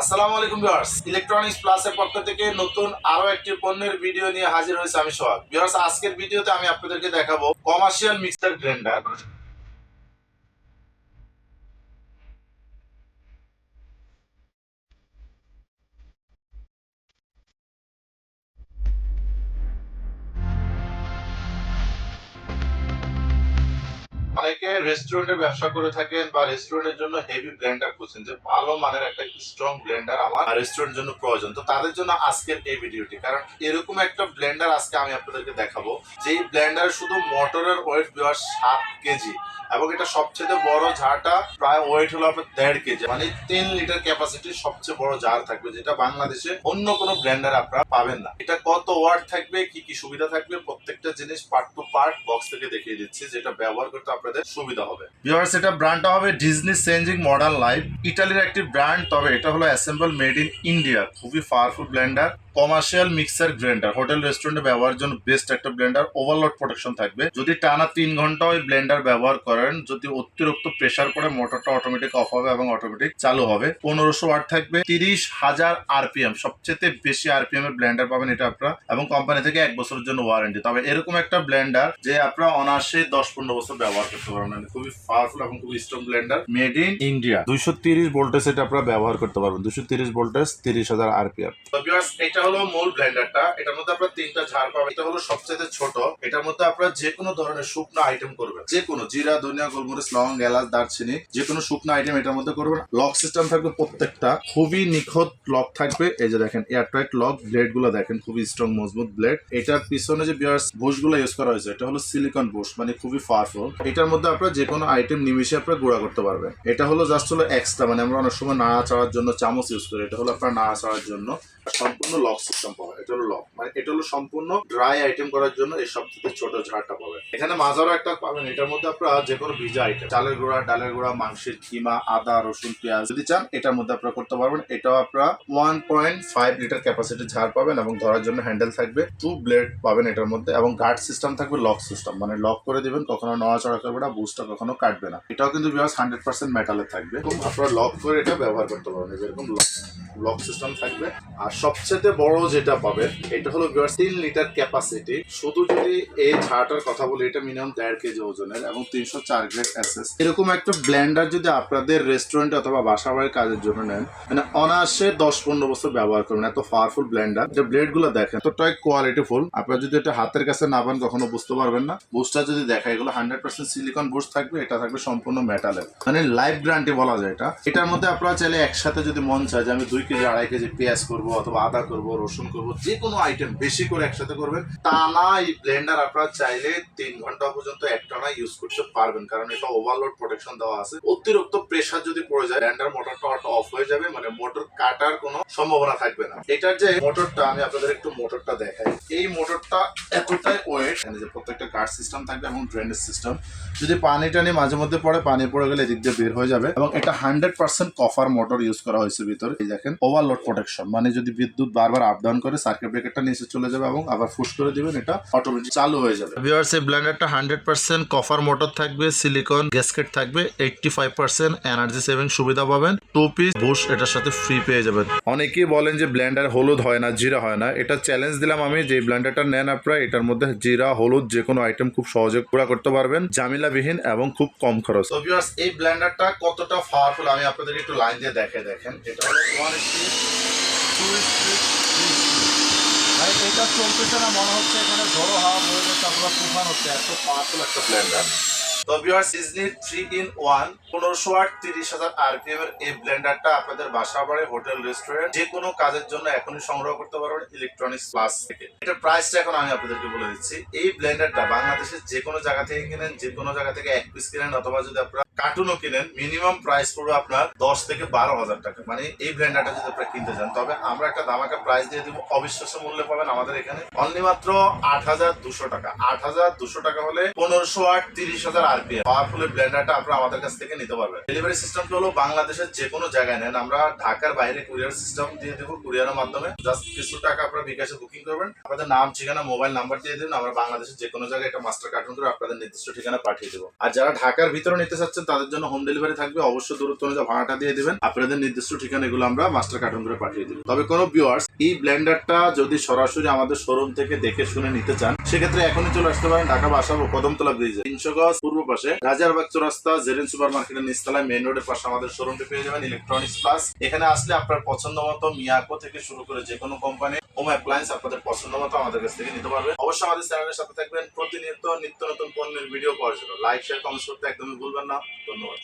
আসসালামু আলাইকুম viewers. Electronics প্লাসের পক্ষ থেকে নতুন আরও একটি পণ্যের ভিডিও নিয়ে হাজির হয়েছে আমি সোহাগ। ভিউয়ার্স, আজকের ভিডিওতে আমি আপনাদেরকে দেখাবো কমার্শিয়াল মিক্সার গ্রাইন্ডার অনেকে রেস্টুরেন্টের ব্যবসা করে থাকেন বা রেস্টুরেন্টের জন্য হেভি ব্লেন্ডার খুঁজছেন যে ভালো মানের একটা স্ট্রং ব্লেন্ডার আমার রেস্টুরেন্টের জন্য প্রয়োজন। তো তাদের জন্য আজকের এই ভিডিওটি কারণ এরকম একটা ব্লেন্ডার আজকে আমি আপনাদেরকে দেখাবো, যেই ব্লেন্ডার শুধু মোটরের ওয়েট দেওয়ার সাত কেজি এবং এটা সবচেয়ে বড় ঝাড়টা প্রায় ওয়েট হলো আপনার দেড় কেজি মানে তিন লিটার ক্যাপাসিটির সবচেয়ে বড় জার থাকবে, যেটা বাংলাদেশে অন্য কোনো ব্লেন্ডার আপনারা পাবেন না। এটা কত ওয়াট থাকবে, কি কি সুবিধা থাকবে, প্রত্যেকটা জিনিস পার্ট টু পার্ট বক্স থেকে দেখিয়ে দিচ্ছি, যেটা ব্যবহার করতে আপনাদের সুবিধা হবে। ভিউয়ার্স এটা ব্র্যান্ডটা হবে ডিজনি চেঞ্জিং মডার্ন লাইফ ইটালির একটি ব্র্যান্ড তবে এটা হলো অ্যাসেম্বল মেড ইন ইন্ডিয়া খুবই powerful blender commercial mixer grinder hotel রেস্টুরেন্টে ব্যবহারের জন্য বেস্ট একটা ব্লেন্ডার ওভারলোড প্রোটেকশন থাকবে। যদি টানা তিন ঘণ্টা ওই ব্লেন্ডার ব্যবহার করেন, যদি অতিরিক্ত প্রেসার পড়ে মোটরটা অটোমেটিক অফ হবে এবং অটোমেটিক চালু হবে। পনেরোশো ওয়াট থাকবে, তিরিশ হাজার আরপিএম সবচেয়ে বেশি আরপিএম এর ব্লেন্ডার পাবেন এটা আপনারা এবং কোম্পানি থেকে এক বছরের জন্য ওয়ারেন্টি তবে এরকম একটা ব্লেন্ডার যে আপনারা অনায়াসে দশ পনেরো বছর ব্যবহার করতে পারবেন মানে খুবই পাওয়ারফুল এবং খুবই strong blender made in India দুইশো তিরিশ ভোল্টেজ এটা আপনারা ব্যবহার করতে পারবেন। দুশো তিরিশ ভোল্টেজ তিরিশ হাজার আরপিএম এটা হলো মূল ব্লেন্ডারটা এটার মধ্যে আপনারা তিনটা ঝাড় পাবেন। এটা হলো সবচেয়ে ছোট। এটার মধ্যে আপনারা যে কোনো ধরনের শুকনো আইটেম করবেন। যে কোনো জিরা ধনিয়া গোলমরিচ লং এলাচ দারচিনি যে কোনো শুকনো আইটেম এটার মধ্যে করবেন। লক সিস্টেম থাকবে প্রত্যেকটা। খুবই নিখুঁত লক থাকবে। এই যে দেখেন এয়ারটাইট লক ব্লেডগুলো দেখেন খুবই স্ট্রং মজবুত ব্লেড এটার পিছনে যে বিয়ার্স বুশগুলো ইউজ করা হয়েছে এটা হলো সিলিকন বুশ মানে খুবই পাওয়ারফুল এটার মধ্যে আপনারা যে কোনো আইটেম নিমিশে আপনারা গুঁড়া করতে পারবেন। এটা হলো জাস্ট হলো এক্সট্রা মানে আমরা অনেক সময় নাড়া চাড়ার জন্য চামচ ইউজ করি। এটা হলো আপনার নাড়া চাড়ার জন্য। সম্পূর্ণ লক সিস্টেম পাবেন। এটা হলো লক মানে এটা হলো সম্পূর্ণ ড্রাই আইটেম করার জন্য এই সব থেকে ছোট ঝাড়টা পাবেন। এখানে মাজারও একটা পাবেন। এটার মধ্যে আপনারা যে কোনো ভিজা আইটেম চালের গুঁড়া, ডালের গুঁড়া, মাংসের কিমা, আদা, রসুন, পেঁয়াজ, যদি চান, এটার মধ্যে আপনারা করতে পারবেন। এটাও আপনারা one point five litre capacity jar পাবেন এবং ধরার জন্য হ্যান্ডেল থাকবে। টু ব্লেড পাবেন এটার মধ্যে এবং গার্ড সিস্টেম থাকবে লক সিস্টেম মানে লক করে দিবেন, কখনো নড়াচড়া করবে না বুস্টটা কখনো কাটবে না। এটাও কিন্তু বিয়াস হান্ড্রেড পার্সেন্ট মেটালের থাকবে। আপনারা লক করে এটা ব্যবহার করতে পারবেন এরকম লক সিস্টেম থাকবে। আর সবচেয়ে বড় যেটা পাবেন এটা হলো তিন লিটার ক্যাপাসিটি শুধু যদি এই ঝাড়টার কথা বলি, এটা মিনিমাম দেড় কেজি ওজনের এবং তিনশো চার গ্রেড এসএস এরকম একটা ব্লেন্ডার যদি আপনাদের রেস্টুরেন্ট অথবা বাসা বাড়ির কাজের জন্য নেন মানে অনায়াসে দশ পনেরো বছর ব্যবহার করবেন, এত পাওয়ারফুল ব্লেন্ডার এটা ব্লেডগুলো দেখেন, এতটাই কোয়ালিটি ফুল আপনারা যদি এটা হাতের কাছে না পান, কখনো বুঝতে পারবেন না। বুস্টটা যদি দেখা এগুলো হান্ড্রেড পার্সেন্ট সিলিকন বুস্ট থাকবে, এটা থাকবে সম্পূর্ণ মেটালের মানে লাইফ গ্যারান্টি বলা যায় এটা। এটার মধ্যে আপনারা চাইলে একসাথে যদি মন চায় যে আমি দুই কেজি, আড়াই কেজি পেঁয়াজ করব অথবা আদা করব, রসুন করব, যে কোনো আইটেম বেশি করে একসাথে করবেন। এই ব্লেন্ডার আপনারা চাইলে তিন ঘণ্টা পর্যন্ত ইউজ করতে পারবেন, কারণ এটা ওভারলোড প্রোটেকশন দেওয়া আছে। অতিরিক্ত প্রেসার যদি পড়ে যায় ব্লেন্ডার মোটরটা অফ হয়ে যাবে মানে মোটর কাটার কোনো সম্ভাবনা থাকবে না। এটার যে মোটরটা আমি আপনাদের একটু মোটরটা দেখাই। এই মোটরটা এতটাই ওয়েট যে প্রত্যেকটা গার্ড সিস্টেম থাকবে এবং ড্রেনেজ সিস্টেম যদি পানি টানি মাঝে মধ্যে পড়ে, পানি পড়ে গেলে এদিক দিয়ে বের হয়ে যাবে। এবং এটা hundred percent copper motor use করা হয়েছে ভিতরে। এই দেখেন ওভারলোড প্রোটেকশন মানে যদি বিদ্যুৎ বারবার আপ ডাউন করে সার্কিট ব্রেকারটা নিচে চলে যাবে এবং আবার ফুস করে দিবেন এটা অটোমেটিক চালু হয়ে যাবে। ভিউয়ার্স এই ব্লেন্ডারটা হান্ড্রেড পার্সেন্ট কফার মোটর থাকবে সিলিকন গ্যাসকেট থাকবে eighty five percent energy saving সুবিধা পাবেন। টু পিস বুশ এটার সাথে ফ্রি পেয়ে যাবেন। অনেকেই বলেন যে ব্লেন্ডার হলুদ হয় না জিরা হয় না। এটা চ্যালেঞ্জ দিলাম আমি যে ব্লেন্ডারটা নেন আপনারা এটার মধ্যে জিরা হলুদ যে কোনো আইটেম খুব সহজে গুঁড়া করতে পারবেন জামিলাবিহীন এবং খুব কম খরচ। তো ভিউয়ার্স এই ব্লেন্ডারটা কতটা পাওয়ারফুল আমি আপনাদের একটু লাইন দিয়ে দেখে দেখেন। এটা হলো ওয়ান টু ভাই, এটা না, মনে হচ্ছে এখানে ঝড়ো হাওয়া বয়ে তুফান হচ্ছে। এত পাওয়ারফুল একটা ব্লেন্ডার এর এই আপনাদের হোটেল রেস্টুরেন্ট কাজের জন্য এখনই সংগ্রহ করতে পারবেন ইলেকট্রনিক্স থেকে। এখন আমি আপনাদেরকে বলে দিচ্ছি। এই বাংলাদেশের যে কোনো জায়গা থেকে কিনেন, যে কোনো জায়গা থেকে এক পিস কিনেন, অথবা যদি আপনারা কার্টুনও কিনেন মিনিমাম প্রাইস পড়বে আপনার দশ থেকে বারো হাজার টাকা। মানে এই ব্লেন্ডারটা যদি আপনারা কিনতে চান, তবে আমরা একটা দামাকা প্রাইস দিয়ে দিব, অবিশ্বাস্য মূল্যে পাবেন আমাদের এখানে। অনলি মাত্র আট হাজার দুশো টাকা। আট হাজার দুশো টাকা হলে পনেরোশো আট তিরিশ হাজার আর আরপিএম পাওয়ারফুল ব্লেন্ডারটা আপনারা আমাদের কাছ থেকে নিতে পারবেন। ডেলিভারি সিস্টেমটা হলো বাংলাদেশের যে কোনো জায়গায় নেন। আমরা ঢাকার বাইরে কুরিয়ার সিস্টেম দিয়ে দেবো কুরিয়ারের মাধ্যমে। জাস্ট কিছু টাকা আপনারা বিকাশে বুকিং করবেন। আপনাদের নাম, ঠিকানা মোবাইল নাম্বার দিয়ে দিন। আমরা বাংলাদেশের যে কোনো জায়গায় একটা মাস্টার কার্টুন করে আপনাদের নির্দিষ্ট ঠিকানা পাঠিয়ে দেবো। আর যারা ঢাকার ভিতরে নিতে চাচ্ছেন তাদের জন্য হোম ডেলিভারি থাকবে। অবশ্যই দূরত্ব অনুযায়ী ভাড়াটা দিয়ে দিবেন। আপনাদের নির্দিষ্ট ঠিকানা এগুলো আমরা মাস্টার কার্টুন করে পাঠিয়ে দেবো। তবে কোনো ভিউয়ার্স এই ব্লেন্ডারটা যদি সরাসরি আমাদের শোরুম থেকে দেখে শুনে নিতে চান, সেক্ষেত্রে এখনই চলে আসতে পারেন ঢাকা বাসা ও কদমতলা ব্রিজে তিনশো গজ পূর্ব পাশে রাজারবাগ চৌরাস্তা, জেরেন সুপার মার্কেটের নিচতলায় মেইন রোডের পাশে আমাদের শোরুমটি পেয়ে যাবেন। ইলেকট্রনিক্স প্লাস এখানে আসলে আপনার পছন্দ মতো মিয়াকো থেকে শুরু করে যে কোনো কোম্পানি হোম অ্যাপ্লায়েন্স আপনাদের পছন্দ মতো আমাদের কাছ থেকে নিতে পারবেন। অবশ্যই আমাদের চ্যানেলের সাথে থাকবেন। প্রতিনিয়ত নিত্য নতুন পণ্যের ভিডিও পাওয়ার জন্য। লাইক শেয়ার কমেন্টস করতে একদমই ভুলবেন না। ধন্যবাদ।